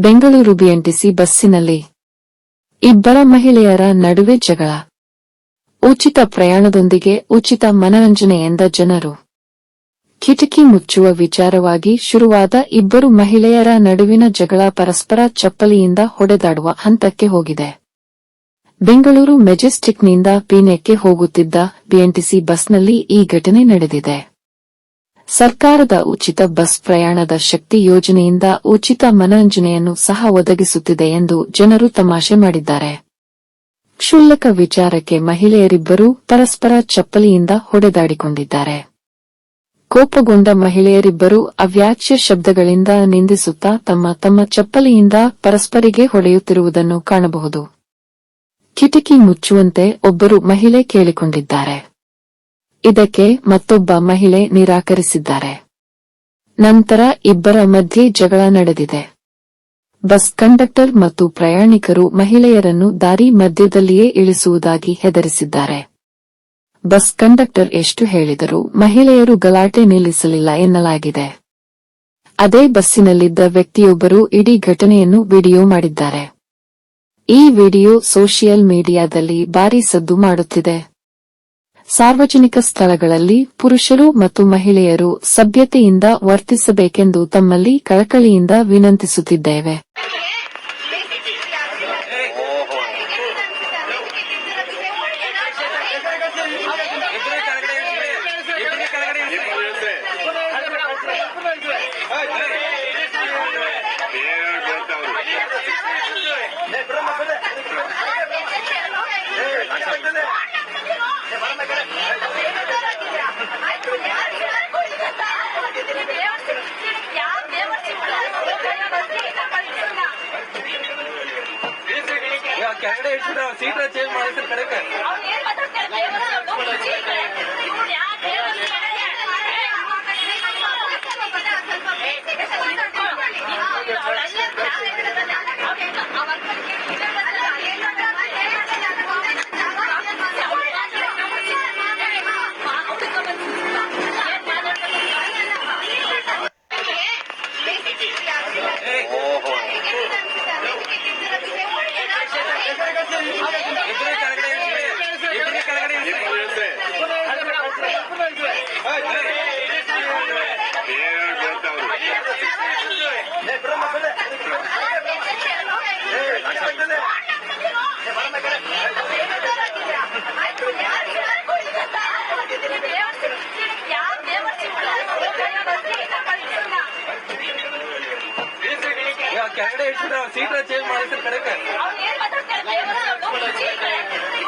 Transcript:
Bengaluru BMTC ಬಸ್ಸಿನಲ್ಲಿ ಇಬ್ಬರ ಮಹಿಳೆಯರ ನಡುವೆ ಜಗಳ. ಉಚಿತ ಪ್ರಯಾಣದೊಂದಿಗೆ ಉಚಿತ ಮನರಂಜನೆ ಎಂದ ಜನರು ಕಿಟಕಿ ಮುಚ್ಚುವ ವಿಚಾರವಾಗಿ ಶುರುವಾದ ಇಬ್ಬರು ಮಹಿಳೆಯರ ನಡುವಿನ ಜಗಳ ಪರಸ್ಪರ ಚಪ್ಪಲಿಯಿಂದ ಹೊಡೆದಾಡುವ ಹಂತಕ್ಕೆ ಹೋಗಿದೆ. ಬೆಂಗಳೂರು ಮೆಜೆಸ್ಟಿಕ್ನಿಂದ ಪೀನೆಕ್ಕೆ ಹೋಗುತ್ತಿದ್ದ ಬಿಎಂಟಿಸಿ ಬಸ್ನಲ್ಲಿ ಈ ಘಟನೆ ನಡೆದಿದೆ. ಸರ್ಕಾರದ ಉಚಿತ ಬಸ್ ಪ್ರಯಾಣದ ಶಕ್ತಿ ಯೋಜನೆಯಿಂದ ಉಚಿತ ಮನರಂಜನೆಯನ್ನು ಸಹ ಒದಗಿಸುತ್ತಿದೆ ಎಂದು ಜನರು ತಮಾಷೆ ಮಾಡಿದ್ದಾರೆ. ಕ್ಷುಲ್ಲಕ ವಿಚಾರಕ್ಕೆ ಮಹಿಳೆಯರಿಬ್ಬರೂ ಪರಸ್ಪರ ಚಪ್ಪಲಿಯಿಂದ ಹೊಡೆದಾಡಿಕೊಂಡಿದ್ದಾರೆ. ಕೋಪಗೊಂಡ ಮಹಿಳೆಯರಿಬ್ಬರು ಅವ್ಯಾಚ್ಯ ಶಬ್ದಗಳಿಂದ ನಿಂದಿಸುತ್ತಾ ತಮ್ಮ ತಮ್ಮ ಚಪ್ಪಲಿಯಿಂದ ಪರಸ್ಪರಿಗೆ ಹೊಡೆಯುತ್ತಿರುವುದನ್ನು ಕಾಣಬಹುದು. ಕಿಟಕಿ ಮುಚ್ಚುವಂತೆ ಒಬ್ಬರು ಮಹಿಳೆ ಕೇಳಿಕೊಂಡಿದ್ದಾರೆ. ಇದಕ್ಕೆ ಮತ್ತೊಬ್ಬ ಮಹಿಳೆ ನಿರಾಕರಿಸಿದ್ದಾರೆ. ನಂತರ ಇಬ್ಬರ ಮಧ್ಯೆ ಜಗಳ ನಡೆದಿದೆ. ಬಸ್ ಕಂಡಕ್ಟರ್ ಮತ್ತು ಪ್ರಯಾಣಿಕರು ಮಹಿಳೆಯರನ್ನು ದಾರಿ ಮಧ್ಯದಲ್ಲಿಯೇ ಇಳಿಸುವುದಾಗಿ ಹೆದರಿಸಿದ್ದಾರೆ. ಬಸ್ ಕಂಡಕ್ಟರ್ ಎಷ್ಟು ಹೇಳಿದರೂ ಮಹಿಳೆಯರು ಗಲಾಟೆ ನಿಲ್ಲಿಸಲಿಲ್ಲ ಎನ್ನಲಾಗಿದೆ. ಅದೇ ಬಸ್ಸಿನಲ್ಲಿದ್ದ ವ್ಯಕ್ತಿಯೊಬ್ಬರು ಇಡೀ ಘಟನೆಯನ್ನು ವಿಡಿಯೋ ಮಾಡಿದ್ದಾರೆ. ಈ ವಿಡಿಯೋ ಸೋಷಿಯಲ್ ಮೀಡಿಯಾದಲ್ಲಿ ಭಾರೀ ಸದ್ದು ಮಾಡುತ್ತಿದೆ. ಸಾರ್ವಜನಿಕ ಸ್ಥಳಗಳಲ್ಲಿ ಪುರುಷರು ಮತ್ತು ಮಹಿಳೆಯರು ಸಭ್ಯತೆಯಿಂದ ವರ್ತಿಸಬೇಕೆಂದು ತಮ್ಮಲ್ಲಿ ಕಳಕಳಿಯಿಂದ ವಿನಂತಿಸುತ್ತಿದ್ದೇವೆ. ಕೆಳಗಡೆ ಇಳಿಸಿದ್ರೆ ಸೀಟ್ ಚೇಂಜ್ ಮಾಡಿದ್ರೆ ಕಡೆಗೆ. ಕೆಳಗಡೆ ಇಳಿಸ್ಬಿಡಿ. ಇಬ್ಬರೇ ಕೆಳಗಡೆ ಇಳಿಸ್ಬಿಡಿ. ಇವಾಗ ಕೆಳಗಡೆ ಇಳಿಸಿದ್ರೆ ಸೀಟ್ ಚೇಂಜ್ ಮಾಡಿಸ್ತಾರೆ ಕಡೆಗೆ ಅವ್ರು ಏನ್ ಮಾತಾಡ್ತಾರೆ